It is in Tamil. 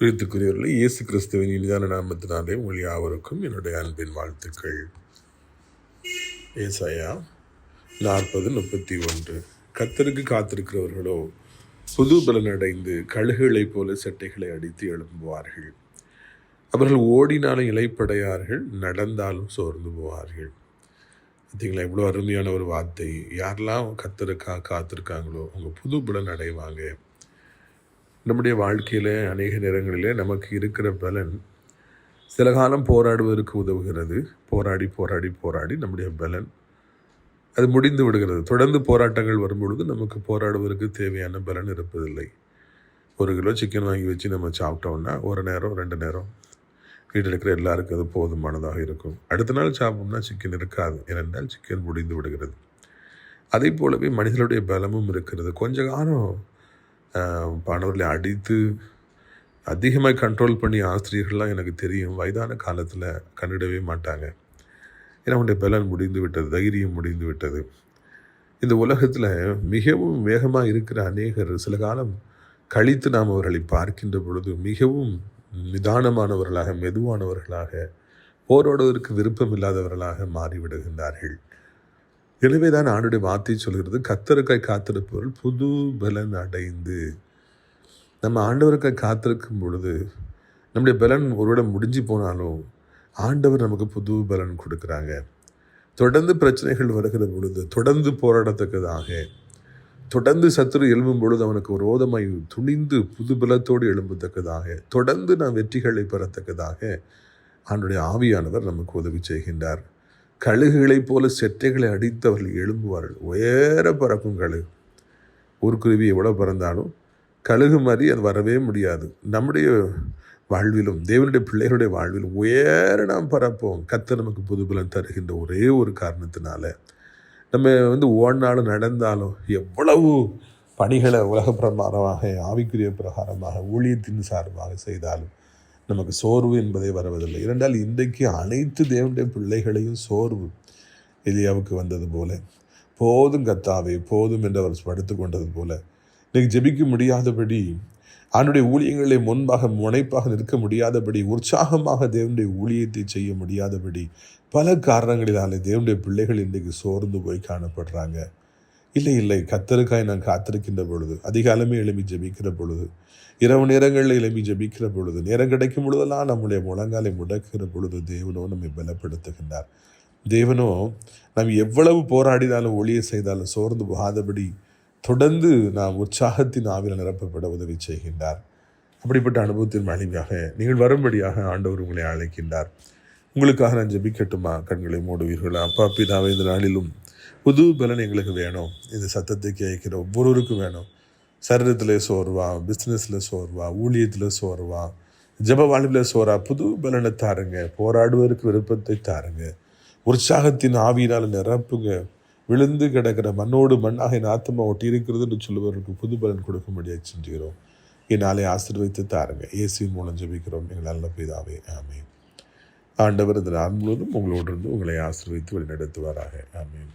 பிரித்துக்குரியவர்களே இயேசு கிறிஸ்துவின் இனிதான நாமத்தினாலே உங்கள் யாவருக்கும் என்னுடைய அன்பின் வாழ்த்துக்கள். ஏசாயா நாற்பது முப்பத்தி ஒன்று. கத்தருக்கு காத்திருக்கிறவர்களோ புது பலன் அடைந்து கழுகுகளைப் போல சட்டைகளை அடித்து எழும்புவார்கள். அவர்கள் ஓடினாலும் இலைப்படையார்கள் நடந்தாலும் சோர்ந்து போவார்கள். பார்த்தீங்களா இவ்வளோ அருமையான ஒரு வார்த்தை. யாரெல்லாம் கத்தருக்கா காத்திருக்காங்களோ அவங்க புது பலன் அடைவாங்க. நம்முடைய வாழ்க்கையில் அநேக நேரங்களிலே நமக்கு இருக்கிற பலன் சில காலம் போராடுவதற்கு உதவுகிறது. போராடி போராடி போராடி நம்முடைய பலன் அது முடிந்து விடுகிறது. தொடர்ந்து போராட்டங்கள் வரும்பொழுது நமக்கு போராடுவதற்கு தேவையான பலன் இருப்பதில்லை. ஒரு கிலோ சிக்கன் வாங்கி வச்சு நம்ம சாப்பிட்டோம்னா ஒரு நேரம் ரெண்டு நேரம் வீட்டில் இருக்கிற எல்லாருக்கும் அது போதுமானதாக இருக்கும். அடுத்த நாள் சாப்பிட்டோம்னா சிக்கன் இருக்காது. ஏனென்றால் சிக்கன் முடிந்து விடுகிறது. அதே போலவே மனிதனுடைய பலமும் இருக்கிறது. கொஞ்ச காலம் பாடவர்களை அடித்து அதிகமாக கண்ட்ரோல் பண்ணி ஆசிரியர்கள்லாம் எனக்கு தெரியும். வயதான காலத்தில் கண்டிடவே மாட்டாங்க. ஏன்னா அவனுடைய பலன் முடிந்து விட்டது தைரியம் முடிந்து விட்டது. இந்த உலகத்தில் மிகவும் வேகமாக இருக்கிற அநேகர் சில காலம் கழித்து நாம் அவர்களை பார்க்கின்ற பொழுது மிகவும் நிதானமானவர்களாக மெதுவானவர்களாக போரோடுவதற்கு விருப்பம் இல்லாதவர்களாக மாறிவிடுகின்றார்கள். எனவே தான் ஆண்டுடைய வார்த்தை சொல்கிறது கத்தருக்காய் காத்திருப்பவர்கள் புது பலன் அடைந்து. நம்ம ஆண்டவருக்காய் காத்திருக்கும் பொழுது நம்முடைய பலன் ஒருவிட முடிஞ்சு போனாலும் ஆண்டவர் நமக்கு புது பலன் கொடுக்குறாங்க. தொடர்ந்து பிரச்சனைகள் வருகிற பொழுது தொடர்ந்து போராடத்தக்கதாக தொடர்ந்து சத்துரு எழும்பும் பொழுது அவனுக்கு ஒரு ஓதமாய் துணிந்து புது பலத்தோடு எழும்பத்தக்கதாக தொடர்ந்து நாம் வெற்றிகளை பெறத்தக்கதாக ஆண்டுடைய ஆவியானவர் நமக்கு உதவி செய்கின்றார். கழுகுகளைப் போல செட்டைகளை அடித்தவர்கள் எழும்புவார்கள். உயர பறக்கும் கழுகு. ஊர்க்குருவி எவ்வளோ பறந்தாலும் கழுகு மாதிரி அது வரவே முடியாது. நம்முடைய வாழ்விலும் தேவனுடைய பிள்ளைகளுடைய வாழ்விலும் உயர நாம் பறப்போம். கத்த நமக்கு புதுபலன் தருகின்ற ஒரே ஒரு காரணத்தினால. நம்ம வந்து ஓடினாலும் நடந்தாலும் எவ்வளவு பணிகளை உலக பிரகாரமாக ஆவிக்குரிய பிரகாரமாக ஊழியத்தின் சார்பாக செய்தாலும் நமக்கு சோர்வு என்பதே வருவதில்லை. இரண்டால் இன்றைக்கு அனைத்து தேவனுடைய பிள்ளைகளையும் சோர்வு எலியாவுக்கு வந்தது போல போதும் கத்தாவே போதும் என்று அவர் படுத்து கொண்டது போல. இன்றைக்கு ஜெபிக்க முடியாதபடி அவனுடைய ஊழியங்களை முன்பாக முனைப்பாக நிற்க முடியாதபடி உற்சாகமாக தேவனுடைய ஊழியத்தை செய்ய முடியாதபடி பல காரணங்களினாலே தேவனுடைய பிள்ளைகள் இன்றைக்கு சோர்ந்து போய் காணப்படுறாங்க. இல்லை இல்லை. கத்தருக்காய் நான் காத்திருக்கின்ற பொழுது அதிகாலமே எழுப்பி ஜபிக்கிற பொழுது இரவு நேரங்களில் எழுப்பி ஜபிக்கிற பொழுது நேரம் கிடைக்கும் பொழுதெல்லாம் நம்முடைய முழங்காலை முடக்கிற பொழுது தேவனோ நம்மை பலப்படுத்துகின்றார். தேவனோ நாம் எவ்வளவு போராடினாலும் ஒளியை செய்தாலும் சோர்ந்து போகாதபடி தொடர்ந்து நாம் உற்சாகத்தின் ஆவியில் நிரப்பப்பட உதவி செய்கின்றார். அப்படிப்பட்ட அனுபவத்தின் மகிமையாக நீங்கள் வரும்படியாக ஆண்டவர் உங்களை அழைக்கின்றார். உங்களுக்காக நான் ஜெபிக்கட்டுமா? கண்களை மூடுவீர்களா? அப்பா பிதாவை இந்த நாளிலும் புது பலன் எங்களுக்கு வேணும். இந்த சத்தத்தை கேட்குற ஒவ்வொருவருக்கும் வேணும். சரீரத்தில் சோர்வா பிஸ்னஸில் சோர்வா ஊழியத்தில் சோர்வா ஜப வாழ்வில் சோறா புது பலனை தாருங்க. போராடுவதற்கு விருப்பத்தை தாருங்க. உற்சாகத்தின் ஆவியினால் நிரப்புங்க. விழுந்து கிடக்கிற மண்ணோடு மண்ணாக என் ஆத்மா ஒட்டி இருக்கிறது என்று சொல்லுவதற்கு புது பலன் கொடுக்க முடியாது செஞ்சுக்கிறோம் என்னாலே ஆசீர்வைத்து தாருங்க. இயேசுவின் மூலம் ஜெபிக்கிறோம். எங்கள் நல்ல பிதாவே ஆமேன். ஆண்டவர் இந்த நாள் முழுவதும் உங்களோடு இருந்து உங்களை ஆசீர்வைத்து வழிநடத்துவாராக. ஆமேன்.